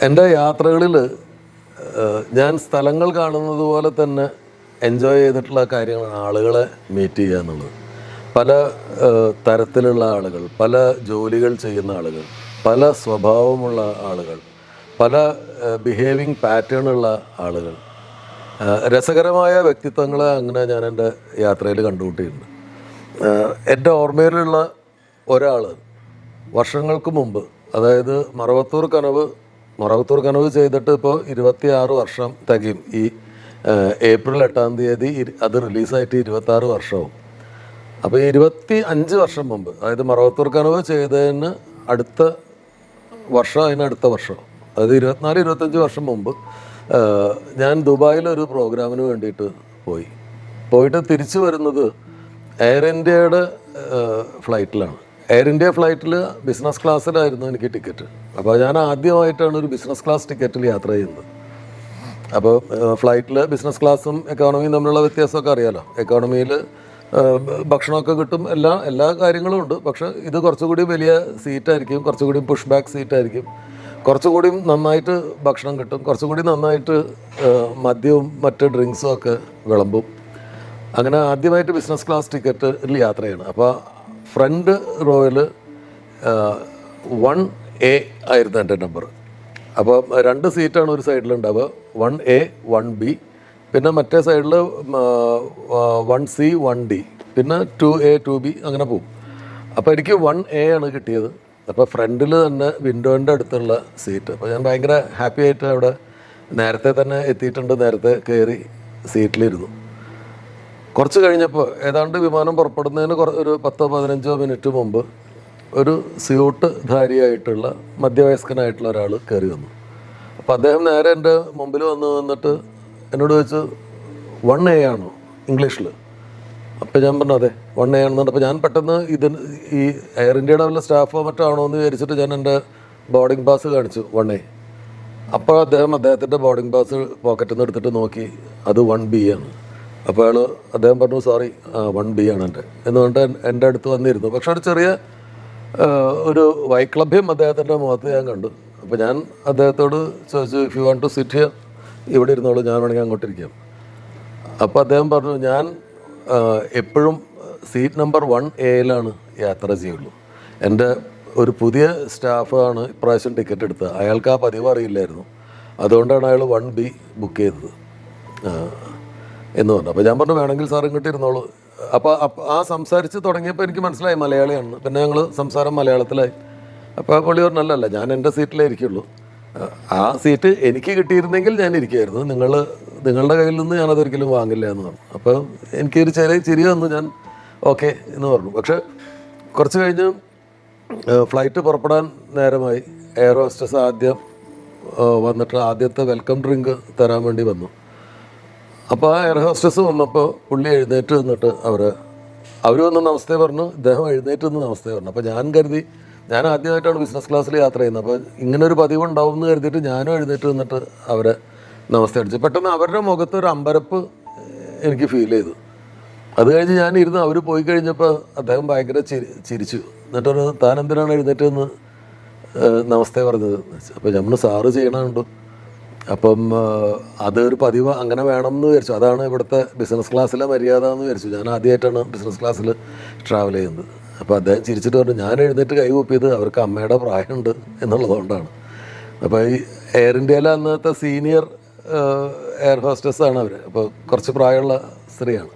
എന്റെ യാത്രകളിൽ ഞാൻ സ്ഥലങ്ങൾ കാണുന്നത് പോലെ തന്നെ എൻജോയ് ചെയ്തിട്ടുള്ള കാര്യങ്ങളാണ് ആളുകളെ മീറ്റ് ചെയ്യുക എന്നുള്ളത്. പല തരത്തിലുള്ള ആളുകൾ പല ജോലികൾ ചെയ്യുന്ന ആളുകൾ പല സ്വഭാവമുള്ള ആളുകൾ പല ബിഹേവിങ് പാറ്റേണുള്ള ആളുകൾ രസകരമായ വ്യക്തിത്വങ്ങളെ അങ്ങനെ ഞാൻ എന്റെ യാത്രയിൽ കണ്ടുമുട്ടിയിട്ടുണ്ട്. ഏഹ്, എന്റെ ഓർമ്മയിലുള്ള ഒരാൾ വർഷങ്ങൾക്ക് മുമ്പ് അതായത് മറവത്തൂർ കനവ് മറവത്തൂർ കനവ് ചെയ്തിട്ട് ഇപ്പോൾ ഇരുപത്തി ആറ് വർഷം തികയും. ഈ ഏപ്രിൽ എട്ടാം തീയതി അത് റിലീസായിട്ട് ഇരുപത്തി ആറ് വർഷവും. അപ്പോൾ ഇരുപത്തി അഞ്ച് വർഷം മുമ്പ് അതായത് മറവത്തൂർ കനവ് ചെയ്തതിന് അടുത്ത വർഷം അതിന് അടുത്ത വർഷം അതായത് ഇരുപത്തിനാല് ഇരുപത്തഞ്ച് വർഷം മുമ്പ് ഞാൻ ദുബായിലൊരു പ്രോഗ്രാമിന് വേണ്ടിയിട്ട് പോയി. പോയിട്ട് തിരിച്ചു വരുന്നത് എയർ ഇന്ത്യയുടെ ഫ്ലൈറ്റിലാണ്. എയർ ഇന്ത്യ ഫ്ലൈറ്റിൽ ബിസിനസ് ക്ലാസ്സിലായിരുന്നു എനിക്ക് ടിക്കറ്റ് അപ്പോൾ ഞാൻ ആദ്യമായിട്ടാണ് ഒരു ബിസിനസ് ക്ലാസ് ടിക്കറ്റിൽ യാത്ര ചെയ്യുന്നത്. അപ്പോൾ ഫ്ലൈറ്റിൽ ബിസിനസ് ക്ലാസ്സും എക്കോണമിയും തമ്മിലുള്ള വ്യത്യാസമൊക്കെ അറിയാലോ. എക്കോണമിയിൽ ഭക്ഷണമൊക്കെ കിട്ടും എല്ലാ എല്ലാ കാര്യങ്ങളും ഉണ്ട്. പക്ഷേ ഇത് കുറച്ചുകൂടി വലിയ സീറ്റായിരിക്കും കുറച്ചുകൂടി പുഷ് ബാക്ക് സീറ്റായിരിക്കും കുറച്ചുകൂടി നന്നായിട്ട് ഭക്ഷണം കിട്ടും കുറച്ചുകൂടി നന്നായിട്ട് മദ്യവും മറ്റ് ഡ്രിങ്ക്സും ഒക്കെ വിളമ്പും. അങ്ങനെ ആദ്യമായിട്ട് ബിസിനസ് ക്ലാസ് ടിക്കറ്റിൽ യാത്രയാണ് അപ്പോൾ ഫ്രണ്ട് റോയിൽ വൺ എ ആയിരുന്നു എന്റെ നമ്പർ. അപ്പോൾ രണ്ട് സീറ്റാണ് ഒരു സൈഡിലുണ്ടാവുക. One A one B. പിന്നെ മറ്റേ സൈഡിൽ വൺ സി വൺ ഡി. പിന്നെ ടു എ ടു ബി അങ്ങനെ പോകും അപ്പോൾ എനിക്ക് വൺ എ ആണ് കിട്ടിയത്. അപ്പോൾ ഫ്രണ്ടിൽ തന്നെ വിൻഡോന്റെ അടുത്തുള്ള സീറ്റ്. അപ്പോൾ ഞാൻ ഭയങ്കര ഹാപ്പി ആയിട്ട് അവിടെ നേരത്തെ തന്നെ എത്തിയിട്ടുണ്ട്. നേരത്തെ കയറി സീറ്റിലിരുന്നു. കുറച്ച് കഴിഞ്ഞപ്പോൾ ഏതാണ്ട് വിമാനം പുറപ്പെടുന്നതിന് ഒരു പത്തോ പതിനഞ്ചോ മിനിറ്റ് മുമ്പ് ഒരു സ്യൂട്ട് ധാരിയായിട്ടുള്ള മധ്യവയസ്കനായിട്ടുള്ള ഒരാൾ കയറി വന്നു. അപ്പം അദ്ദേഹം നേരെ എന്റെ മുമ്പിൽ വന്ന് വന്നിട്ട് എന്നോട് ചോദിച്ചു വൺ എ ആണോ ഇംഗ്ലീഷിൽ അപ്പം ഞാൻ പറഞ്ഞു അതെ വൺ എ ആണെന്ന് അപ്പോൾ ഞാൻ പെട്ടെന്ന് ഇതിന് ഈ എയർ ഇന്ത്യയുടെ വല്ല സ്റ്റാഫോ മറ്റോ ആണോ എന്ന് വിചാരിച്ചിട്ട് ഞാൻ എന്റെ ബോർഡിംഗ് പാസ് കാണിച്ചു വൺ എ അപ്പോൾ അദ്ദേഹം അദ്ദേഹത്തിന്റെ ബോർഡിംഗ് പാസ് പോക്കറ്റിൽ നിന്ന് എടുത്തിട്ട് നോക്കി അത് വൺ ബി ആണ്. അപ്പോൾ അയാൾ അദ്ദേഹം പറഞ്ഞു സോറി വൺ ബി ആണ് എന്റെ. എന്ന് പറഞ്ഞിട്ട് എന്റെ അടുത്ത് വന്നിരുന്നു. പക്ഷെ ഒരു ചെറിയ ഒരു വൈക്ലഭ്യം അദ്ദേഹത്തിന്റെ മുഖത്ത് ഞാൻ കണ്ടു. അപ്പോൾ ഞാൻ അദ്ദേഹത്തോട് ചോദിച്ചു if you want to sit here ഇവിടെ ഇരുന്നോളൂ ഞാൻ വേണമെങ്കിൽ അങ്ങോട്ടിരിക്കാം അപ്പോൾ അദ്ദേഹം പറഞ്ഞു ഞാൻ എപ്പോഴും സീറ്റ് നമ്പർ വൺ എയിലാണ് യാത്ര ചെയ്യുള്ളൂ. എന്റെ ഒരു പുതിയ സ്റ്റാഫാണ് ഇപ്രാവശ്യം ടിക്കറ്റ് എടുത്തത്. അയാൾക്ക് ആ പതിവ് അറിയില്ലായിരുന്നു. അതുകൊണ്ടാണ് അയാൾ വൺ ബി ബുക്ക് ചെയ്തത്. എന്ന് പറഞ്ഞു. അപ്പോൾ ഞാൻ പറഞ്ഞു വേണമെങ്കിൽ സാർ ഇങ്ങോട്ട് ഇരുന്നോളൂ. അപ്പോൾ ആ സംസാരിച്ച് തുടങ്ങിയപ്പോൾ എനിക്ക് മനസ്സിലായി മലയാളിയാണ്. പിന്നെ ഞങ്ങൾ സംസാരം മലയാളത്തിലായി. അപ്പോൾ പുള്ളി പറഞ്ഞു ഞാൻ എന്റെ സീറ്റിലേ ഇരിക്കുള്ളൂ. ആ സീറ്റ് എനിക്ക് കിട്ടിയിരുന്നെങ്കിൽ ഞാൻ ഇരിക്കുമായിരുന്നു നിങ്ങൾ നിങ്ങളുടെ കയ്യിൽ നിന്ന് ഞാനതൊരിക്കലും വാങ്ങില്ല എന്ന് പറഞ്ഞു. അപ്പോൾ എനിക്കൊരു ചെറിയ ചിരി വന്നു. ഞാൻ ഓക്കെ എന്ന് പറഞ്ഞു. പക്ഷേ കുറച്ച് കഴിഞ്ഞ് ഫ്ലൈറ്റ് പുറപ്പെടാൻ നേരമായി. എയർ ഹോസ്റ്റസ് ആദ്യം വന്നിട്ട് ആദ്യത്തെ വെൽക്കം ഡ്രിങ്ക് തരാൻ വേണ്ടി വന്നു. അപ്പോൾ ആ എയർ ഹോസ്റ്റസ് വന്നപ്പോൾ പുള്ളി എഴുന്നേറ്റ് വന്നിട്ട് അവർ അവർ വന്ന് നമസ്തേ പറഞ്ഞു ഇദ്ദേഹം എഴുന്നേറ്റ് നിന്ന് നമസ്തേ പറഞ്ഞു. അപ്പോൾ ഞാൻ കരുതി ഞാൻ ആദ്യമായിട്ടാണ് ബിസിനസ് ക്ലാസ്സിൽ യാത്ര ചെയ്യുന്നത്. അപ്പോൾ ഇങ്ങനെ ഒരു പതിവ് ഉണ്ടാവും എന്ന് കരുതിയിട്ട് ഞാനും എഴുന്നേറ്റ് വന്നിട്ട് അവരെ നമസ്തേ അടിച്ചു. പെട്ടെന്ന് അവരുടെ മുഖത്ത് ഒരു അമ്പരപ്പ് എനിക്ക് ഫീൽ ചെയ്തു. അത് കഴിഞ്ഞ് ഞാൻ ഇരുന്ന് അവർ പോയി കഴിഞ്ഞപ്പോൾ അദ്ദേഹം ഭയങ്കര ചിരി ചിരിച്ചു. എന്നിട്ടൊരു താൻ എന്തിനാണ് എഴുന്നേറ്റ് വന്ന് നമസ്തേ പറഞ്ഞത് അപ്പോൾ നമ്മൾ സാറ് ചെയ്യണമുണ്ട് അപ്പം അതൊരു പതിവ് അങ്ങനെ വേണം എന്ന് വിചാരിച്ചു. അതാണ് ഇവിടുത്തെ ബിസിനസ് ക്ലാസ്സിലെ മര്യാദ എന്ന് വിചാരിച്ചു. ഞാൻ ആദ്യമായിട്ടാണ് ബിസിനസ് ക്ലാസ്സിൽ ട്രാവൽ ചെയ്യുന്നത്. അപ്പോൾ അദ്ദേഹം ചിരിച്ചിട്ട് പറഞ്ഞു ഞാൻ എഴുന്നേറ്റ് കൈ കൂപ്പിയത് അവർക്ക് അമ്മയുടെ പ്രായമുണ്ട് എന്നുള്ളതുകൊണ്ടാണ്. അപ്പോൾ ഈ എയർ ഇന്ത്യയിലെ അന്നത്തെ സീനിയർ എയർ ഹോസ്റ്റസ് ആണ് അവർ അപ്പോൾ കുറച്ച് പ്രായമുള്ള സ്ത്രീയാണ്.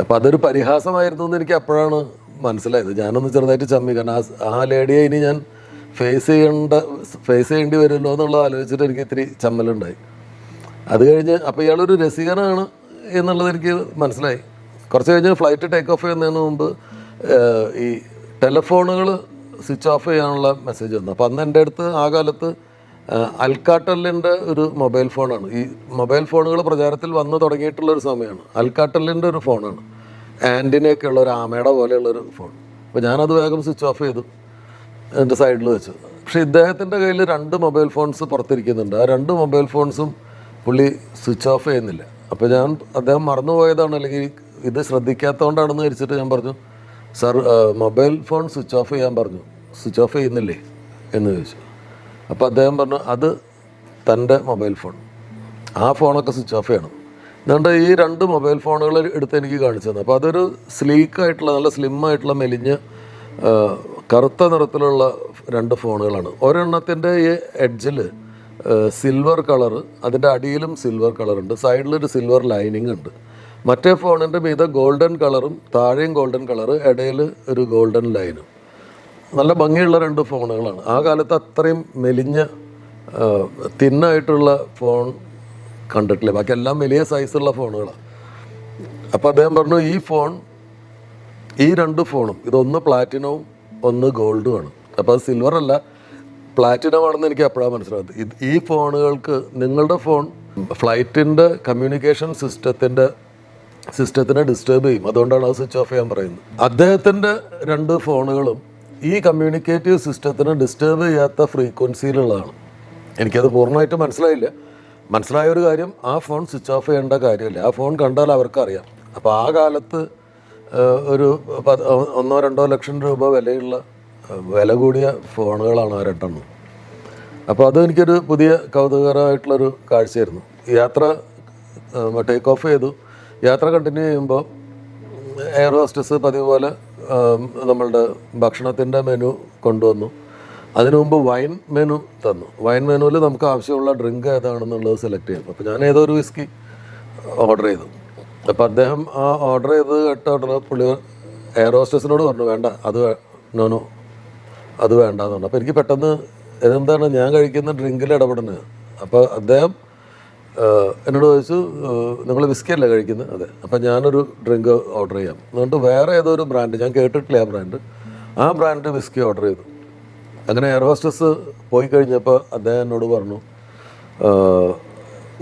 അപ്പോൾ അതൊരു പരിഹാസമായിരുന്നു എന്ന് എനിക്ക് അപ്പോഴാണ് മനസ്സിലായത്. ഞാനൊന്ന് ചെറുതായിട്ട് ചമ്മി. കാരണം ആ ലേഡിയെ ഇനി ഞാൻ ഫേസ് ചെയ്യേണ്ട ഫേസ് ചെയ്യേണ്ടി വരുമല്ലോ എന്നുള്ളത് ആലോചിച്ചിട്ട് എനിക്ക് ഇത്തിരി ചമ്മലുണ്ടായി. അത് കഴിഞ്ഞ് അപ്പോൾ ഇയാളൊരു രസികനാണ് എന്നുള്ളത് എനിക്ക് മനസ്സിലായി. കുറച്ച് കഴിഞ്ഞ് ഫ്ലൈറ്റ് ടേക്ക് ഓഫ് ചെയ്യുന്നതിന് മുമ്പ് ഈ ടെലഫോണുകൾ സ്വിച്ച് ഓഫ് ചെയ്യാനുള്ള മെസ്സേജ് വന്നു. അപ്പോൾ അന്ന് എന്റെ അടുത്ത് ആ കാലത്ത് അൽക്കാട്ടലിന്റെ ഒരു മൊബൈൽ ഫോണാണ് ഈ മൊബൈൽ ഫോണുകൾ പ്രചാരത്തിൽ വന്നു തുടങ്ങിയിട്ടുള്ള ഒരു സമയമാണ്. അൽക്കാട്ടലിന്റെ ഒരു ഫോണാണ് ആന്റിനയൊക്കെ ഉള്ള ഒരു ആമയുടെ പോലെയുള്ളൊരു ഫോൺ അപ്പോൾ ഞാനത് വേഗം സ്വിച്ച് ഓഫ് ചെയ്തു. എന്റെ സൈഡിൽ വെച്ചു. പക്ഷേ ഇദ്ദേഹത്തിന്റെ കയ്യിൽ രണ്ട് മൊബൈൽ ഫോൺസ് പുറത്തിരിക്കുന്നുണ്ട്. ആ രണ്ട് മൊബൈൽ ഫോൺസും പുള്ളി സ്വിച്ച് ഓഫ് ചെയ്യുന്നില്ല. അപ്പോൾ ഞാൻ അദ്ദേഹം മറന്നുപോയതാണ്. അല്ലെങ്കിൽ ഇത് ശ്രദ്ധിക്കാത്തതുകൊണ്ടാണെന്ന് വിചാരിച്ചിട്ട് ഞാൻ പറഞ്ഞു sir mobile phone switch off ചെയ്യാൻ പറഞ്ഞു. സ്വിച്ച് ഓഫ് ചെയ്യുന്നില്ലേ? എന്ന് ചോദിച്ചു. അപ്പോൾ അദ്ദേഹം പറഞ്ഞു അത് തന്റെ മൊബൈൽ ഫോൺ. ആ ഫോണൊക്കെ സ്വിച്ച് ഓഫ് ചെയ്യണം. അതുകൊണ്ട് ഈ രണ്ട് മൊബൈൽ ഫോണുകൾ എടുത്ത് എനിക്ക് കാണിച്ചു തന്നു. അപ്പോൾ അതൊരു സ്ലീക്കായിട്ടുള്ള നല്ല സ്ലിം ആയിട്ടുള്ള മെലിഞ്ഞ കറുത്ത നിറത്തിലുള്ള രണ്ട് ഫോണുകളാണ്. ഒരെണ്ണത്തിന്റെ ഈ എഡ്ജിൽ സിൽവർ കളർ അതിന്റെ അടിയിലും സിൽവർ കളറുണ്ട് സൈഡിലൊരു സിൽവർ ലൈനിങ് ഉണ്ട്. മറ്റേ ഫോണിന്റെ മീത ഗോൾഡൻ കളറും താഴെയും ഗോൾഡൻ കളർ ഇടയിൽ ഒരു ഗോൾഡൻ ലൈനും നല്ല ഭംഗിയുള്ള രണ്ട് ഫോണുകളാണ്. ആ കാലത്ത് അത്രയും മെലിഞ്ഞ തിന്നായിട്ടുള്ള ഫോൺ കണ്ടിട്ടില്ല. ബാക്കി എല്ലാം വലിയ സൈസുള്ള ഫോണുകളാണ് അപ്പോൾ അദ്ദേഹം പറഞ്ഞു ഈ ഫോൺ ഈ രണ്ട് ഫോണും ഇതൊന്ന് പ്ലാറ്റിനവും ഒന്ന് ഗോൾഡും ആണ് അപ്പോൾ അത് സിൽവർ അല്ല പ്ലാറ്റിനം ആണെന്ന് എനിക്ക് അപ്പോഴാണ് മനസ്സിലായത് ഇത് ഈ ഫോണുകൾക്ക് നിങ്ങളുടെ ഫോൺ ഫ്ലൈറ്റിന്റെ കമ്മ്യൂണിക്കേഷൻ സിസ്റ്റത്തിന്റെ സിസ്റ്റത്തിനെ ഡിസ്റ്റർബ് ചെയ്യും. അതുകൊണ്ടാണ് അത് സ്വിച്ച് ഓഫ് ചെയ്യാൻ പറയുന്നത്. അദ്ദേഹത്തിന്റെ രണ്ട് ഫോണുകളും ഈ കമ്മ്യൂണിക്കേറ്റീവ് സിസ്റ്റത്തിനെ ഡിസ്റ്റർബ് ചെയ്യാത്ത ഫ്രീക്വൻസിയിലുള്ളതാണ് എനിക്കത് പൂർണമായിട്ട് മനസ്സിലായില്ല. മനസ്സിലായ ഒരു കാര്യം ആ ഫോൺ സ്വിച്ച് ഓഫ് ചെയ്യേണ്ട കാര്യമില്ല. ആ ഫോൺ കണ്ടാൽ അവർക്കറിയാം. അപ്പോൾ ആ കാലത്ത് ഒരു ഒന്നോ രണ്ടോ ലക്ഷം രൂപ വിലയുള്ള വില കൂടിയ ഫോണുകളാണ് ആ രണ്ടെണ്ണം. അപ്പോൾ അത് എനിക്കൊരു പുതിയ കൗതുകകരമായിട്ടുള്ളൊരു കാഴ്ചയായിരുന്നു. യാത്ര ടേക്ക് ഓഫ് ചെയ്തു. യാത്ര കണ്ടിന്യൂ ചെയ്യുമ്പോൾ എയർ ഹോസ്റ്റസ് പതിവ് പോലെ നമ്മളുടെ ഭക്ഷണത്തിന്റെ മെനു കൊണ്ടുവന്നു. അതിനു മുമ്പ് വൈൻ മെനു തന്നു. വൈൻ മെനുവിൽ നമുക്ക് ആവശ്യമുള്ള ഡ്രിങ്ക് ഏതാണെന്നുള്ളത് സെലക്ട് ചെയ്തു. അപ്പോൾ ഞാൻ ഏതോ ഒരു വിസ്കി ഓർഡർ ചെയ്തു. അപ്പോൾ അദ്ദേഹം ആ ഓർഡർ ചെയ്ത് കേട്ട ഉടനെ പുള്ളി എയർ ഹോസ്റ്റസിനോട് പറഞ്ഞു വേണ്ട അത് നോനോ അത് വേണ്ട എന്ന് പറഞ്ഞു. അപ്പോൾ എനിക്ക് പെട്ടെന്ന് ഇതെന്താണ് ഞാൻ കഴിക്കുന്ന ഡ്രിങ്കിൽ ഇടപെടുന്നത് അപ്പോൾ അദ്ദേഹം എന്നോട് ചോദിച്ചു നിങ്ങൾ വിസ്കി അല്ലേ കഴിക്കുന്നത് അതെ. അപ്പം ഞാനൊരു ഡ്രിങ്ക് ഓർഡർ ചെയ്യാം. എന്നിട്ട് വേറെ ഏതോ ഒരു ബ്രാൻഡ് ഞാൻ കേട്ടിട്ടില്ല ആ ബ്രാൻഡ് ആ ബ്രാൻഡ് വിസ്കി ഓർഡർ ചെയ്തു. അങ്ങനെ എയർ ഹോസ്റ്റസ് പോയി കഴിഞ്ഞപ്പോൾ അദ്ദേഹം എന്നോട് പറഞ്ഞു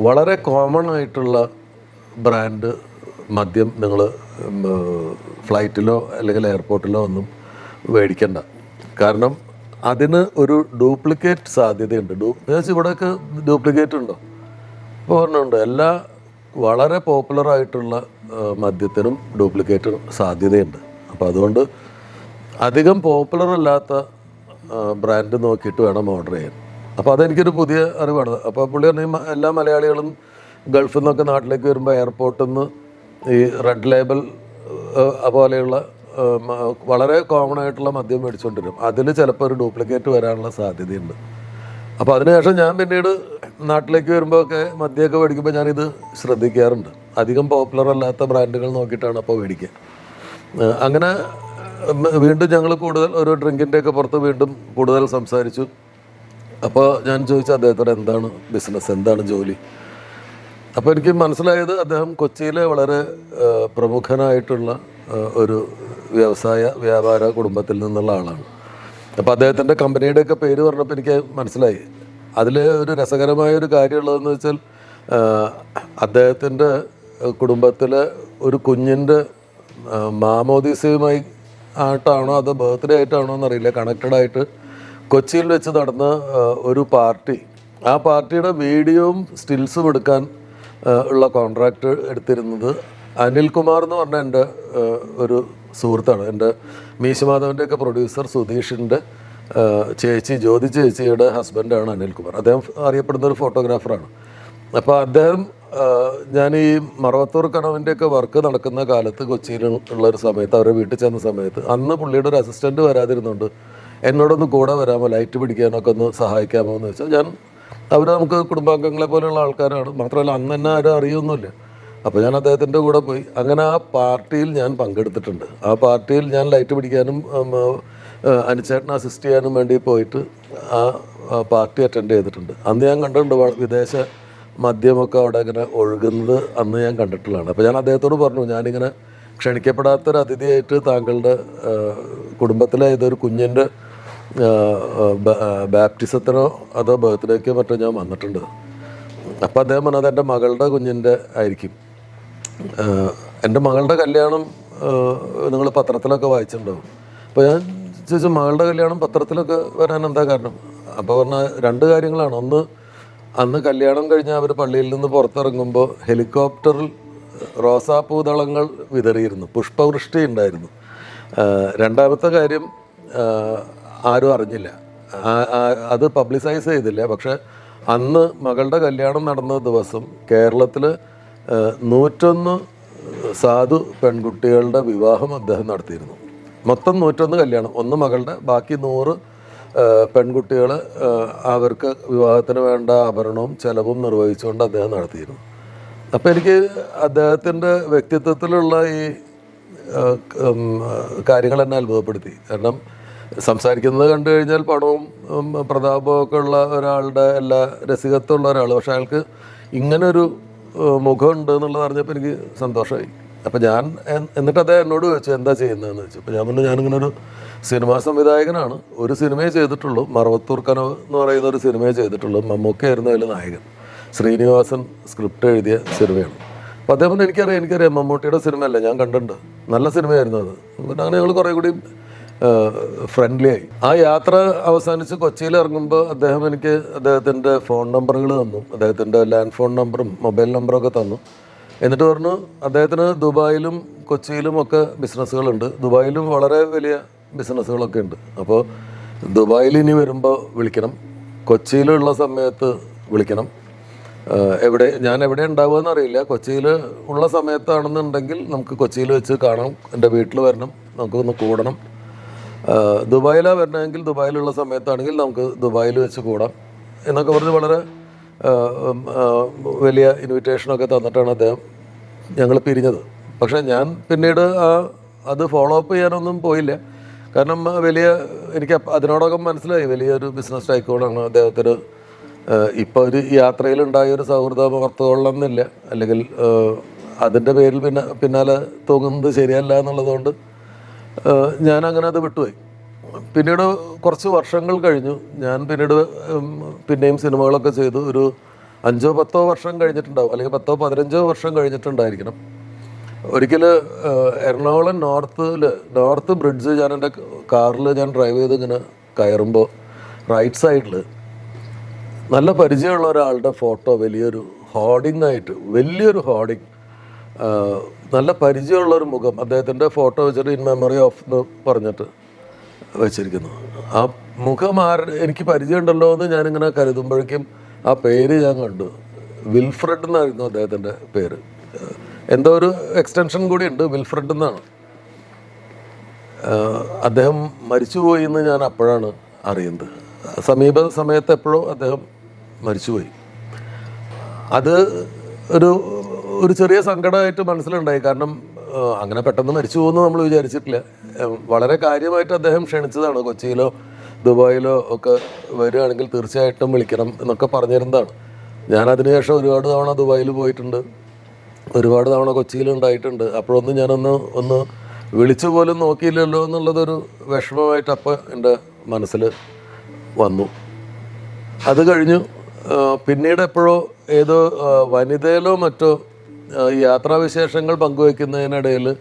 വളരെ കോമൺ ആയിട്ടുള്ള ബ്രാൻഡ് മദ്യം നിങ്ങൾ ഫ്ലൈറ്റിലോ അല്ലെങ്കിൽ എയർപോർട്ടിലോ ഒന്നും മേടിക്കണ്ട. കാരണം അതിന് ഒരു ഡ്യൂപ്ലിക്കേറ്റ് സാധ്യതയുണ്ട്. ഡൂ ഇവിടെയൊക്കെ ഡ്യൂപ്ലിക്കേറ്റ് ഉണ്ടോ? ഇപ്പോൾ പറഞ്ഞുണ്ട് എല്ലാ വളരെ പോപ്പുലർ ആയിട്ടുള്ള മദ്യത്തിനും ഡ്യൂപ്ലിക്കേറ്റ് സാധ്യതയുണ്ട്. അപ്പോൾ അതുകൊണ്ട് അധികം പോപ്പുലർ അല്ലാത്ത ബ്രാൻഡ് നോക്കിയിട്ട് വേണം ഓർഡർ ചെയ്യാൻ. അപ്പോൾ അതെനിക്കൊരു പുതിയ അറിവാണ്. അപ്പോൾ പുള്ളി പറഞ്ഞാൽ എല്ലാ മലയാളികളും ഗൾഫിൽ നിന്നൊക്കെ നാട്ടിലേക്ക് വരുമ്പോൾ എയർപോർട്ടിൽ നിന്ന് ഈ റെഡ് ലേബൽ പോലെയുള്ള വളരെ കോമൺ ആയിട്ടുള്ള മദ്യം മേടിച്ചുകൊണ്ടിരും അതിൽ ചിലപ്പോൾ ഒരു ഡ്യൂപ്ലിക്കേറ്റ് വരാനുള്ള സാധ്യതയുണ്ട്. അപ്പോൾ അതിനുശേഷം ഞാൻ പിന്നീട് നാട്ടിലേക്ക് വരുമ്പോൾ ഒക്കെ മദ്യമൊക്കെ മേടിക്കുമ്പോൾ ഞാനിത് ശ്രദ്ധിക്കാറുണ്ട്. അധികം പോപ്പുലർ അല്ലാത്ത ബ്രാൻഡുകൾ നോക്കിയിട്ടാണ് അപ്പോൾ മേടിക്കുക. അങ്ങനെ വീണ്ടും ഞങ്ങൾ കൂടുതൽ ഒരു ഡ്രിങ്കിന്റെ ഒക്കെ പുറത്ത് വീണ്ടും കൂടുതൽ സംസാരിച്ചു. അപ്പോൾ ഞാൻ ചോദിച്ചു അദ്ദേഹത്തോട് എന്താണ് ബിസിനസ് എന്താണ് ജോലി? അപ്പോൾ എനിക്ക് മനസ്സിലായത് അദ്ദേഹം കൊച്ചിയിലെ വളരെ പ്രമുഖനായിട്ടുള്ള ഒരു വ്യവസായ വ്യാപാര കുടുംബത്തിൽ നിന്നുള്ള ആളാണ്. അപ്പോൾ അദ്ദേഹത്തിന്റെ കമ്പനിയുടെ ഒക്കെ പേര് പറഞ്ഞപ്പോൾ എനിക്ക് മനസ്സിലായി. അതിൽ ഒരു രസകരമായ ഒരു കാര്യമുള്ളതെന്ന് വെച്ചാൽ അദ്ദേഹത്തിന്റെ കുടുംബത്തിലെ ഒരു കുഞ്ഞിന്റെ മാമോദീസയുമായി ആയിട്ടാണോ അതോ ബർത്ത്ഡേ ആയിട്ടാണോ എന്നറിയില്ല. കണക്റ്റഡ് ആയിട്ട് കൊച്ചിയിൽ വെച്ച് നടന്ന ഒരു പാർട്ടി. ആ പാർട്ടിയുടെ വീഡിയോയും സ്റ്റിൽസും എടുക്കാൻ ഉള്ള കോൺട്രാക്ട് എടുത്തിരുന്നത് അനിൽകുമാർ എന്ന് പറഞ്ഞ എന്റെ ഒരു സുഹൃത്താണ്. എന്റെ മീശമാധവന്റെയൊക്കെ പ്രൊഡ്യൂസർ സുധീഷിന്റെ ചേച്ചി ജ്യോതി ചേച്ചിയുടെ ഹസ്ബൻഡാണ് അനിൽകുമാർ. അദ്ദേഹം അറിയപ്പെടുന്ന ഒരു ഫോട്ടോഗ്രാഫറാണ് അപ്പോൾ അദ്ദേഹം ഞാൻ ഈ മറവത്തൂർ ഒക്കെ വർക്ക് നടക്കുന്ന കാലത്ത് കൊച്ചിയിൽ ഉള്ള ഒരു സമയത്ത് അവരെ വീട്ടിൽ ചെന്ന സമയത്ത് അന്ന് പുള്ളിയുടെ ഒരു അസിസ്റ്റന്റ് വരാതിരുന്നുണ്ട് എന്നോടൊന്ന് കൂടെ വരാമോ ലൈറ്റ് പിടിക്കാനൊക്കെ ഒന്ന് സഹായിക്കാമോ എന്ന് വെച്ചാൽ ഞാൻ അവർ നമുക്ക് കുടുംബാംഗങ്ങളെ പോലെയുള്ള ആൾക്കാരാണ്. മാത്രമല്ല അന്ന് തന്നെ ആരും അറിയൊന്നുമില്ല. അപ്പോൾ ഞാൻ അദ്ദേഹത്തിന്റെ കൂടെ പോയി. അങ്ങനെ ആ പാർട്ടിയിൽ ഞാൻ പങ്കെടുത്തിട്ടുണ്ട്. ആ പാർട്ടിയിൽ ഞാൻ ലൈറ്റ് പിടിക്കാനും അനുചേട്ടനെ അസിസ്റ്റ് ചെയ്യാനും വേണ്ടി പോയിട്ട് ആ പാർട്ടി അറ്റൻഡ് ചെയ്തിട്ടുണ്ട്. അന്ന് ഞാൻ കണ്ടിട്ടുണ്ട് വിദേശ മദ്യമൊക്കെ അവിടെ ഇങ്ങനെ ഒഴുകുന്നത് അന്ന് ഞാൻ കണ്ടിട്ടുള്ളതാണ്. അപ്പോൾ ഞാൻ അദ്ദേഹത്തോട് പറഞ്ഞു ഞാനിങ്ങനെ ക്ഷണിക്കപ്പെടാത്തൊരു അതിഥിയായിട്ട് താങ്കളുടെ കുടുംബത്തിലെ ഏതൊരു കുഞ്ഞിന്റെ ബാപ്റ്റിസത്തിനോ അതോ ബർത്ത്ഡേക്കോ മറ്റോ ഞാൻ വന്നിട്ടുണ്ട്. അപ്പോൾ അദ്ദേഹം പറഞ്ഞത് എന്റെ മകളുടെ കുഞ്ഞിന്റെ ആയിരിക്കും. എന്റെ മകളുടെ കല്യാണം നിങ്ങൾ പത്രത്തിലൊക്കെ വായിച്ചിട്ടുണ്ടാവും. അപ്പോൾ ഞാൻ ചോദിച്ചു മകളുടെ കല്യാണം പത്രത്തിലൊക്കെ വരാൻ എന്താ കാരണം? അപ്പോൾ പറഞ്ഞ രണ്ട് കാര്യങ്ങളാണ്. ഒന്ന് അന്ന് കല്യാണം കഴിഞ്ഞ് അവർ പള്ളിയിൽ നിന്ന് പുറത്തിറങ്ങുമ്പോൾ ഹെലികോപ്റ്ററിൽ റോസാപ്പൂതളങ്ങൾ വിതറിയിരുന്നു. പുഷ്പവൃഷ്ടി ഉണ്ടായിരുന്നു. രണ്ടാമത്തെ കാര്യം ആരും അറിഞ്ഞില്ല. അത് പബ്ലിസൈസ് ചെയ്തില്ല. പക്ഷെ അന്ന് മകളുടെ കല്യാണം നടന്ന ദിവസം കേരളത്തിൽ നൂറ്റൊന്ന് സാധു പെൺകുട്ടികളുടെ വിവാഹം അദ്ദേഹം നടത്തിയിരുന്നു. മൊത്തം നൂറ്റൊന്ന് കല്യാണം. ഒന്ന് മകളുടെ ബാക്കി നൂറ് പെൺകുട്ടികൾ അവർക്ക് വിവാഹത്തിന് വേണ്ട ആഭരണവും ചെലവും നിർവഹിച്ചുകൊണ്ട് അദ്ദേഹം നടത്തിയിരുന്നു. അപ്പോൾ എനിക്ക് അദ്ദേഹത്തിന്റെ വ്യക്തിത്വത്തിലുള്ള ഈ കാര്യങ്ങൾ എന്നെ അത്ഭുതപ്പെടുത്തി. കാരണം സംസാരിക്കുന്നത് കണ്ടു കഴിഞ്ഞാൽ പണവും പ്രതാപവും ഒക്കെ ഉള്ള ഒരാളുടെ എല്ലാ രസികത്വമുള്ള ഒരാൾ പക്ഷെ അയാൾക്ക് ഇങ്ങനൊരു മുഖമുണ്ട് എന്നുള്ളത് അറിഞ്ഞപ്പോൾ എനിക്ക് സന്തോഷമായി. അപ്പം ഞാൻ എന്നിട്ട് അദ്ദേഹം എന്നോട് ചോദിച്ചു എന്താ ചെയ്യുന്നതെന്ന് ചോദിച്ചു. അപ്പോൾ ഞാൻ പറഞ്ഞു ഞാനിങ്ങനെ ഒരു സിനിമാ സംവിധായകനാണ്. ഒരു സിനിമയെ ചെയ്തിട്ടുള്ളൂ. മറവത്തൂർ കനവ് എന്ന് പറയുന്ന ഒരു സിനിമയെ ചെയ്തിട്ടുള്ളൂ. മമ്മൂക്കയായിരുന്നു അതിൽ നായകൻ. ശ്രീനിവാസൻ സ്ക്രിപ്റ്റ് എഴുതിയ സിനിമയാണ്. അപ്പോൾ അദ്ദേഹം എനിക്കറിയാം എനിക്കറിയാം. മമ്മൂട്ടിയുടെ സിനിമയല്ല ഞാൻ കണ്ടിട്ടുണ്ട്. നല്ല സിനിമയായിരുന്നു അത്. അങ്ങനെ ഞങ്ങൾ കുറേ കൂടി ഫ്രണ്ട്ലി ആയി. ആ യാത്ര അവസാനിച്ച് കൊച്ചിയിൽ ഇറങ്ങുമ്പോൾ അദ്ദേഹം എനിക്ക് അദ്ദേഹത്തിന്റെ ഫോൺ നമ്പറുകൾ തന്നു. അദ്ദേഹത്തിന്റെ ലാൻഡ് ഫോൺ നമ്പറും മൊബൈൽ നമ്പറും ഒക്കെ തന്നു. എന്നിട്ട് പറഞ്ഞു അദ്ദേഹത്തിന് ദുബായിലും കൊച്ചിയിലും ഒക്കെ ബിസിനസ്സുകളുണ്ട് ദുബായിലും വളരെ വലിയ ബിസിനസ്സുകളൊക്കെ ഉണ്ട്. അപ്പോൾ ദുബായിൽ ഇനി വരുമ്പോൾ വിളിക്കണം. കൊച്ചിയിലുള്ള സമയത്ത് വിളിക്കണം. എവിടെ ഞാൻ എവിടെ ഉണ്ടാവുക അറിയില്ല. കൊച്ചിയിൽ ഉള്ള സമയത്താണെന്നുണ്ടെങ്കിൽ നമുക്ക് കൊച്ചിയിൽ വെച്ച് കാണാം. എന്റെ വീട്ടിൽ വരണം. നമുക്കൊന്ന് കൂടണം. ദുബായിലാണ് വരണമെങ്കിൽ ദുബായിലുള്ള സമയത്താണെങ്കിൽ നമുക്ക് ദുബായിൽ വെച്ച് കൂടാം. എന്നൊക്കെ പറഞ്ഞ് വളരെ വലിയ ഇൻവിറ്റേഷനൊക്കെ തന്നിട്ടാണ് അദ്ദേഹം ഞങ്ങൾ പിരിഞ്ഞത്. പക്ഷേ ഞാൻ പിന്നീട് ആ അത് ഫോളോ അപ്പ് ചെയ്യാനൊന്നും പോയില്ല. കാരണം വലിയ എനിക്ക് അതിനോടൊക്കെ മനസ്സിലായി. വലിയൊരു ബിസിനസ് ടൈക്കോണാണ് അദ്ദേഹത്തിന് ഇപ്പോൾ ഒരു യാത്രയിലുണ്ടായ ഒരു സൗഹൃദം ഓർത്തുകൊള്ളണമെന്നില്ല അല്ലെങ്കിൽ അതിന്റെ പേരിൽ പിന്നെ പിന്നാലെ തൂങ്ങുന്നത് ശരിയല്ല എന്നുള്ളതുകൊണ്ട് ഞാൻ അങ്ങനെ അത് വിട്ടുപോയി. പിന്നീട് കുറച്ച് വർഷങ്ങൾ കഴിഞ്ഞു. ഞാൻ പിന്നീട് പിന്നെയും സിനിമകളൊക്കെ ചെയ്തു. ഒരു അഞ്ചോ പത്തോ വർഷം കഴിഞ്ഞിട്ടുണ്ടാവും. അല്ലെങ്കിൽ പത്തോ പതിനഞ്ചോ വർഷം കഴിഞ്ഞിട്ടുണ്ടായിരിക്കണം. ഒരിക്കൽ എറണാകുളം നോർത്തിൽ നോർത്ത് ബ്രിഡ്ജ് ഞാൻ എന്റെ കാറിൽ ഞാൻ ഡ്രൈവ് ചെയ്ത് ഇങ്ങനെ കയറുമ്പോൾ റൈറ്റ് സൈഡിൽ നല്ല പരിചയമുള്ള ഒരാളുടെ ഫോട്ടോ വലിയൊരു ഹോർഡിംഗ് ആയിട്ട് വലിയൊരു ഹോർഡിംഗ് നല്ല പരിചയമുള്ള ഒരു മുഖം. അദ്ദേഹത്തിന്റെ ഫോട്ടോ വെച്ചിട്ട് ഇൻ മെമ്മറി ഓഫ് എന്ന് പറഞ്ഞിട്ട് വെച്ചിരിക്കുന്നു. ആ മുഖം ആരുടെ എനിക്ക് പരിചയമുണ്ടല്ലോ എന്ന് ഞാനിങ്ങനെ കരുതുമ്പോഴേക്കും ആ പേര് ഞാൻ കണ്ടു. വിൽഫ്രഡ് എന്നായിരുന്നു അദ്ദേഹത്തിന്റെ പേര്. എന്തോ ഒരു എക്സ്റ്റൻഷൻ കൂടി ഉണ്ട് വിൽഫ്രഡ് എന്നാണ്. അദ്ദേഹം മരിച്ചുപോയി എന്ന് ഞാൻ അപ്പോഴാണ് അറിയുന്നത്. സമീപ സമയത്ത് എപ്പോഴോ അദ്ദേഹം മരിച്ചുപോയി. അത് ഒരു ഒരു ചെറിയ സങ്കടമായിട്ട് മനസ്സിലുണ്ടായി. കാരണം അങ്ങനെ പെട്ടെന്ന് മരിച്ചു പോകുമെന്ന് നമ്മൾ വിചാരിച്ചിട്ടില്ല. വളരെ കാര്യമായിട്ട് അദ്ദേഹം ക്ഷണിച്ചതാണ്. കൊച്ചിയിലോ ദുബായിലോ ഒക്കെ വരികയാണെങ്കിൽ തീർച്ചയായിട്ടും വിളിക്കണം എന്നൊക്കെ പറഞ്ഞിരുന്നതാണ്. ഞാൻ അതിനുശേഷം ഒരുപാട് തവണ ദുബായിൽ പോയിട്ടുണ്ട്. ഒരുപാട് തവണ കൊച്ചിയിൽ ഉണ്ടായിട്ടുണ്ട്. അപ്പോഴൊന്നും ഞാനൊന്ന് ഒന്ന് വിളിച്ചു പോലും നോക്കിയില്ലല്ലോ എന്നുള്ളതൊരു വിഷമമായിട്ട് അപ്പം എന്റെ മനസ്സിൽ വന്നു. അത് കഴിഞ്ഞു. പിന്നീട് എപ്പോഴോ ഏതോ വനിതയിലോ മറ്റോ യാത്രാവിശേഷങ്ങൾ പങ്കുവെക്കുന്നതിനിടയിൽ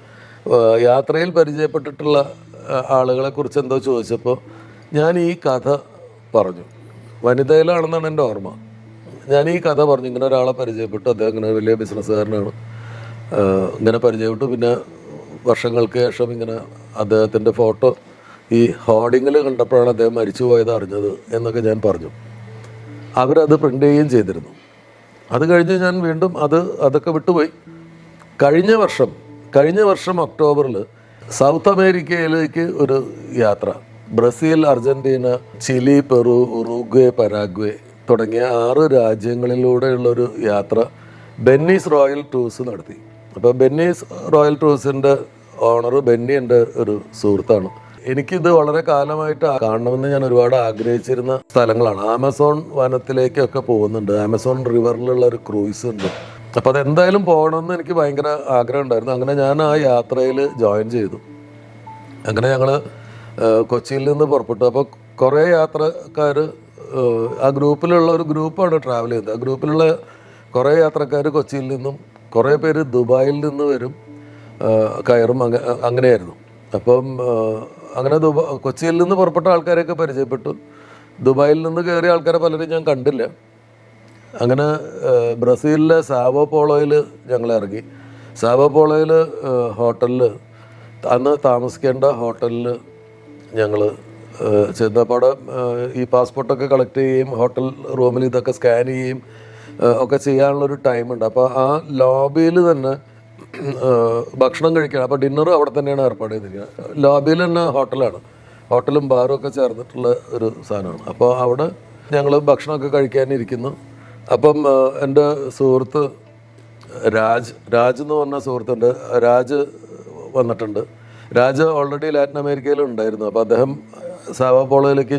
യാത്രയിൽ പരിചയപ്പെട്ടിട്ടുള്ള ആളുകളെ കുറിച്ച് എന്തോ ചോദിച്ചപ്പോൾ ഞാൻ ഈ കഥ പറഞ്ഞു. വനിതയിലാണെന്നാണ് എന്റെ ഓർമ്മ. ഞാൻ ഈ കഥ പറഞ്ഞു. ഇങ്ങനെ ഒരാളെ പരിചയപ്പെട്ടു. അദ്ദേഹം ഇങ്ങനെ വലിയ ബിസിനസ്സുകാരനാണ്. ഇങ്ങനെ പരിചയപ്പെട്ടു. പിന്നെ വർഷങ്ങൾക്ക് ശേഷം ഇങ്ങനെ അദ്ദേഹത്തിന്റെ ഫോട്ടോ ഈ ഹോർഡിങ്ങിൽ കണ്ടപ്പോഴാണ് അദ്ദേഹം മരിച്ചു പോയത് അറിഞ്ഞത് എന്നൊക്കെ ഞാൻ പറഞ്ഞു. അവരത് പ്രിന്റ് ചെയ്യുകയും ചെയ്തിരുന്നു. അത് കഴിഞ്ഞ് ഞാൻ വീണ്ടും അത് അതൊക്കെ വിട്ടുപോയി. കഴിഞ്ഞ വർഷം കഴിഞ്ഞ വർഷം ഒക്ടോബറിൽ സൗത്ത് അമേരിക്കയിലേക്ക് ഒരു യാത്ര. Brazil Argentina Chile Peru Uruguay Paraguay തുടങ്ങിയ ആറ് രാജ്യങ്ങളിലൂടെയുള്ളൊരു യാത്ര ബെന്നീസ് റോയൽ ടൂർസ് നടത്തി. അപ്പോൾ ബെന്നീസ് റോയൽ ടൂർസിന്റെ ഓണർ ബെന്നി എന്റെ ഒരു സുഹൃത്താണ്. എനിക്കിത് വളരെ കാലമായിട്ട് കാണണമെന്ന് ഞാൻ ഒരുപാട് ആഗ്രഹിച്ചിരുന്ന സ്ഥലങ്ങളാണ്. ആമസോൺ വനത്തിലേക്കൊക്കെ പോകുന്നുണ്ട്. ആമസോൺ റിവറിലുള്ള ഒരു ക്രൂയിസ് ഉണ്ട്. അപ്പോൾ അതെന്തായാലും പോകണമെന്ന് എനിക്ക് ഭയങ്കര ആഗ്രഹം ഉണ്ടായിരുന്നു. അങ്ങനെ ഞാൻ ആ യാത്രയിൽ ജോയിൻ ചെയ്തു. അങ്ങനെ ഞങ്ങൾ കൊച്ചിയിൽ നിന്ന് പുറപ്പെട്ടു. അപ്പോൾ കുറേ യാത്രക്കാർ ആ ഗ്രൂപ്പിലുള്ള ഒരു ഗ്രൂപ്പാണ് ട്രാവൽ ചെയ്തത് ആ ഗ്രൂപ്പിലുള്ള കുറേ യാത്രക്കാർ കൊച്ചിയിൽ നിന്നും കുറേ പേര് ദുബായിൽ നിന്ന് വരും കയറും അങ്ങനെയായിരുന്നു. അപ്പം അങ്ങനെ ദുബാ കൊച്ചിയിൽ നിന്ന് പുറപ്പെട്ട ആൾക്കാരെയൊക്കെ പരിചയപ്പെട്ടു. ദുബായിൽ നിന്ന് കയറിയ ആൾക്കാരെ പലരും ഞാൻ കണ്ടില്ല. അങ്ങനെ ബ്രസീലിലെ സാവോ പോളോയിൽ ഞങ്ങൾ ഇറങ്ങി. സാവോ പോളോയിൽ ഹോട്ടലിൽ അന്ന് താമസിക്കേണ്ട ഹോട്ടലിൽ ഞങ്ങൾ ചെന്നപ്പോൾ ഈ പാസ്പോർട്ടൊക്കെ കളക്ട് ചെയ്യുകയും ഹോട്ടൽ റൂമിൽ ഇതൊക്കെ സ്കാൻ ചെയ്യുകയും ഒക്കെ ചെയ്യാനുള്ളൊരു ടൈമുണ്ട് അപ്പോൾ ആ ലോബിയിൽ തന്നെ ഭക്ഷണം കഴിക്കണം അപ്പോൾ ഡിന്നറും അവിടെ തന്നെയാണ് ഏർപ്പാട് ചെയ്തിരിക്കുന്നത്. ലോബിയിൽ തന്നെ ഹോട്ടലാണ്. ഹോട്ടലും ബാറും ഒക്കെ ചേർന്നിട്ടുള്ള ഒരു സാധനമാണ്. അപ്പോൾ അവിടെ ഞങ്ങൾ ഭക്ഷണമൊക്കെ കഴിക്കാനിരിക്കുന്നു അപ്പം എന്റെ സുഹൃത്ത് രാജ് രാജ് എന്ന് പറഞ്ഞ സുഹൃത്തുണ്ട്. രാജ് വന്നിട്ടുണ്ട്. രാജ് ഓൾറെഡി ലാറ്റിൻ അമേരിക്കയിൽ ഉണ്ടായിരുന്നു. അപ്പോൾ അദ്ദേഹം സാവാപോളയിലേക്ക്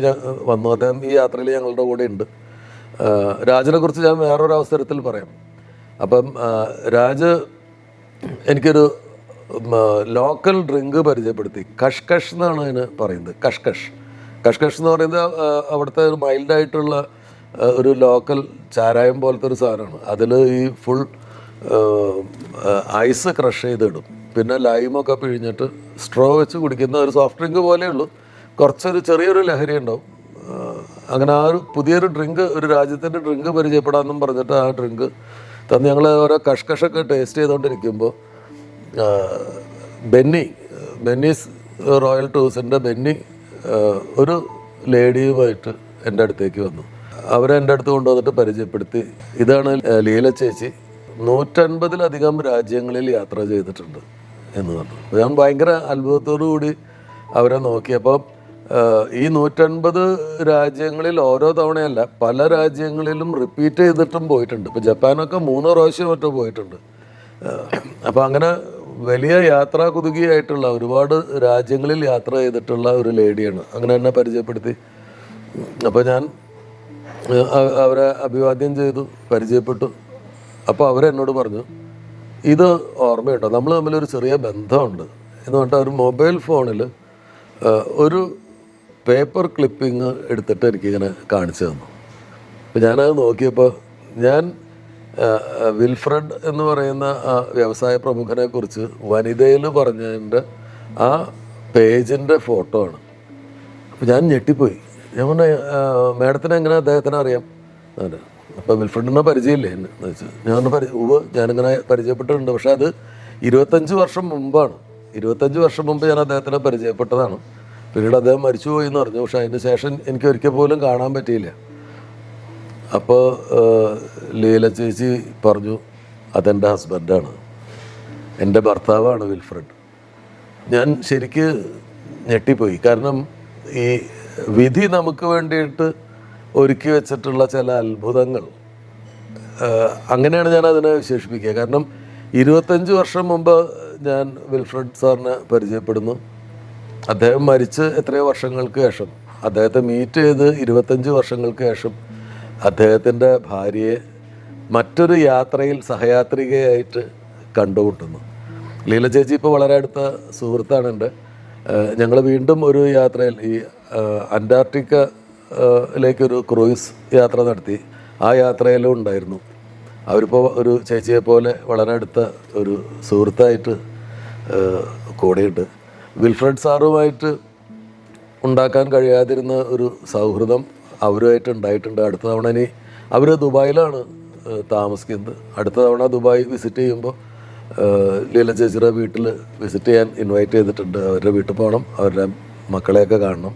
വന്നു. അദ്ദേഹം ഈ യാത്രയിൽ ഞങ്ങളുടെ കൂടെ ഉണ്ട്. രാജിനെ കുറിച്ച് ഞാൻ വേറൊരു അവസരത്തിൽ പറയാം. അപ്പം രാജ് എനിക്കൊരു ലോക്കൽ ഡ്രിങ്ക് പരിചയപ്പെടുത്തി. കഷ്കഷ് എന്നാണ് അതിന് പറയുന്നത്. കഷ്കഷ്. കഷ്കഷ് എന്ന് പറയുന്നത് അവിടുത്തെ ഒരു മൈൽഡായിട്ടുള്ള ഒരു ലോക്കൽ ചാരായം പോലത്തെ ഒരു സാധനമാണ്. അതിൽ ഈ ഫുൾ ഐസ് ക്രഷ് ചെയ്തിടും. പിന്നെ ലൈമൊക്കെ പിഴിഞ്ഞിട്ട് സ്ട്രോ വെച്ച് കുടിക്കുന്ന ഒരു സോഫ്റ്റ് ഡ്രിങ്ക് പോലെയുള്ളൂ കുറച്ചൊരു ചെറിയൊരു ലഹരി ഉണ്ടാവും. അങ്ങനെ ആ ഒരു പുതിയൊരു ഡ്രിങ്ക് ഒരു രാജ്യത്തിന്റെ ഡ്രിങ്ക് പരിചയപ്പെടാമെന്നും പറഞ്ഞിട്ട് ആ ഡ്രിങ്ക് തന്ന് ഞങ്ങൾ ഓരോ കഷ്കഷൊക്കെ ടേസ്റ്റ് ചെയ്തുകൊണ്ടിരിക്കുമ്പോൾ ബെന്നി ബെന്നീസ് റോയൽ ടൂസിന്റെ ബെന്നി ഒരു ലേഡിയുമായിട്ട് എന്റെ അടുത്തേക്ക് വന്നു. അവരെ എന്റെ അടുത്ത് കൊണ്ടുവന്നിട്ട് പരിചയപ്പെടുത്തി. ഇതാണ് ലീല ചേച്ചി. നൂറ്റൻപതിലധികം രാജ്യങ്ങളിൽ യാത്ര ചെയ്തിട്ടുണ്ട് എന്ന് പറഞ്ഞു. ഞാൻ ഭയങ്കര അത്ഭുതത്തോടു കൂടി അവരെ നോക്കിയപ്പോൾ ഈ നൂറ്റൻപത് രാജ്യങ്ങളിൽ ഓരോ തവണയല്ല പല രാജ്യങ്ങളിലും റിപ്പീറ്റ് ചെയ്തിട്ടും പോയിട്ടുണ്ട്. ഇപ്പോൾ ജപ്പാനൊക്കെ മൂന്ന് പ്രാവശ്യം മറ്റോ പോയിട്ടുണ്ട്. അപ്പോൾ അങ്ങനെ വലിയ യാത്രാ കുതുകിയായിട്ടുള്ള ഒരുപാട് രാജ്യങ്ങളിൽ യാത്ര ചെയ്തിട്ടുള്ള ഒരു ലേഡിയാണ്. അങ്ങനെ എന്നെ പരിചയപ്പെടുത്തി. അപ്പോൾ ഞാൻ അവരെ അഭിവാദ്യം ചെയ്തു പരിചയപ്പെട്ടു. അപ്പോൾ അവരെന്നോട് പറഞ്ഞു ഇത് ഓർമ്മയുണ്ടോ? നമ്മൾ തമ്മിലൊരു ചെറിയ ബന്ധമുണ്ട്. എന്ന് പറഞ്ഞിട്ട് ഒരു മൊബൈൽ ഫോണിൽ ഒരു പേപ്പർ ക്ലിപ്പിങ് എടുത്തിട്ട് എനിക്കിങ്ങനെ കാണിച്ചു തന്നു. അപ്പോൾ ഞാനത് നോക്കിയപ്പോൾ ഞാൻ വിൽഫ്രഡ് എന്ന് പറയുന്ന ആ വ്യവസായ പ്രമുഖനെ കുറിച്ച് വനിതയിൽ പറഞ്ഞതിന്റെ ആ പേജിന്റെ ഫോട്ടോ ആണ്. അപ്പോൾ ഞാൻ ഞെട്ടിപ്പോയി. ഞാൻ പറഞ്ഞ മാഡത്തിന് എങ്ങനെ അദ്ദേഹത്തിന് അറിയാം? അതെ. അപ്പോൾ വിൽഫ്രഡിനെ പരിചയമില്ലേ എന്നെ? എന്ന് വെച്ചാൽ ഞാൻ പരി ഉവ് ഞാനിങ്ങനെ പരിചയപ്പെട്ടിട്ടുണ്ട്. പക്ഷേ അത് ഇരുപത്തഞ്ച് വർഷം മുമ്പാണ്. ഇരുപത്തഞ്ച് വർഷം മുമ്പ് ഞാൻ അദ്ദേഹത്തിനെ പരിചയപ്പെട്ടതാണ്. പിന്നീട് അദ്ദേഹം മരിച്ചുപോയി എന്ന് പറഞ്ഞു. പക്ഷെ അതിന് ശേഷം എനിക്ക് ഒരിക്കൽ പോലും കാണാൻ പറ്റിയില്ല. അപ്പോൾ ലീല ചേച്ചി പറഞ്ഞു അതെന്റെ ഹസ്ബൻഡാണ്. എന്റെ ഭർത്താവാണ് വിൽഫ്രഡ്. ഞാൻ ശരിക്ക് ഞെട്ടിപ്പോയി. കാരണം ഈ വിധി നമുക്ക് വേണ്ടിയിട്ട് ഒരുക്കി വെച്ചിട്ടുള്ള ചില അത്ഭുതങ്ങൾ അങ്ങനെയാണ് ഞാൻ അതിനെ വിശേഷിപ്പിക്കുക. കാരണം ഇരുപത്തഞ്ച് വർഷം മുമ്പ് ഞാൻ വിൽഫ്രഡ് സാറിനെ പരിചയപ്പെടുന്നു. അദ്ദേഹം മരിച്ച് എത്രയോ വർഷങ്ങൾക്ക് ശേഷം അദ്ദേഹത്തെ മീറ്റ് ചെയ്ത് ഇരുപത്തഞ്ച് വർഷങ്ങൾക്ക് ശേഷം അദ്ദേഹത്തിന്റെ ഭാര്യയെ മറ്റൊരു യാത്രയിൽ സഹയാത്രികയായിട്ട് കണ്ടുമുട്ടുന്നു. ലീല ചേച്ചി ഇപ്പോൾ വളരെ അടുത്ത സുഹൃത്താണ് എന്റെ ഞങ്ങൾ വീണ്ടും ഒരു യാത്രയിൽ ഈ അന്റാർട്ടിക്കയിലേക്കൊരു അന്റാർട്ടിക്ക ലേക്കൊരു ക്രൂയിസ് യാത്ര നടത്തി. ആ യാത്രയിലും ഉണ്ടായിരുന്നു. അവരിപ്പോൾ ഒരു ചേച്ചിയെ പോലെ വളരെ അടുത്ത ഒരു സുഹൃത്തായിട്ട് കൂടെയുണ്ട്. വിൽഫ്രഡ് സാറുമായിട്ട് ഉണ്ടാക്കാൻ കഴിയാതിരുന്ന ഒരു സൗഹൃദം അവരുമായിട്ട് ഉണ്ടായിട്ടുണ്ട്. അടുത്ത തവണ ഇനി അവർ ദുബായിലാണ് താമസിക്കുന്നത്. അടുത്ത തവണ ദുബായ് വിസിറ്റ് ചെയ്യുമ്പോൾ ലീല ചേച്ചിയുടെ വീട്ടിൽ വിസിറ്റ് ചെയ്യാൻ ഇൻവൈറ്റ് ചെയ്തിട്ടുണ്ട്. അവരുടെ വീട്ടിൽ പോകണം അവരുടെ മക്കളെയൊക്കെ കാണണം.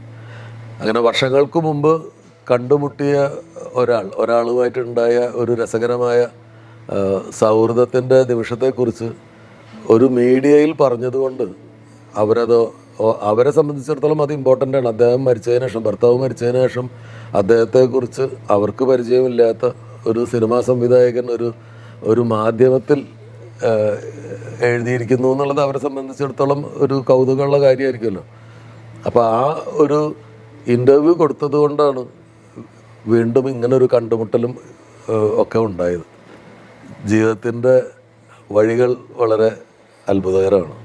അങ്ങനെ വർഷങ്ങൾക്ക് മുമ്പ് കണ്ടുമുട്ടിയ ഒരാൾ ഒരാളുമായിട്ടുണ്ടായ ഒരു രസകരമായ സൗഹൃദത്തിന്റെ നിമിഷത്തെക്കുറിച്ച് ഒരു മീഡിയയിൽ പറഞ്ഞതുകൊണ്ട് അവരത് അവരെ സംബന്ധിച്ചിടത്തോളം അത് ഇമ്പോർട്ടന്റ് ആണ്. അദ്ദേഹം മരിച്ചതിന് ശേഷം ഭർത്താവ് മരിച്ചതിന് ശേഷം അദ്ദേഹത്തെക്കുറിച്ച് അവർക്ക് പരിചയമില്ലാത്ത ഒരു സിനിമാ സംവിധായകൻ ഒരു ഒരു മാധ്യമത്തിൽ എഴുതിയിരിക്കുന്നു എന്നുള്ളത് അവരെ സംബന്ധിച്ചിടത്തോളം ഒരു കൗതുകമുള്ള കാര്യമായിരിക്കുമല്ലോ. അപ്പോൾ ആ ഒരു ഇന്റർവ്യൂ കൊടുത്തത് കൊണ്ടാണ് വീണ്ടും ഇങ്ങനെ ഒരു കണ്ടുമുട്ടലും ഒക്കെ ഉണ്ടായത്. ജീവിതത്തിന്റെ വഴികൾ വളരെ അത്ഭുതകരമാണ്.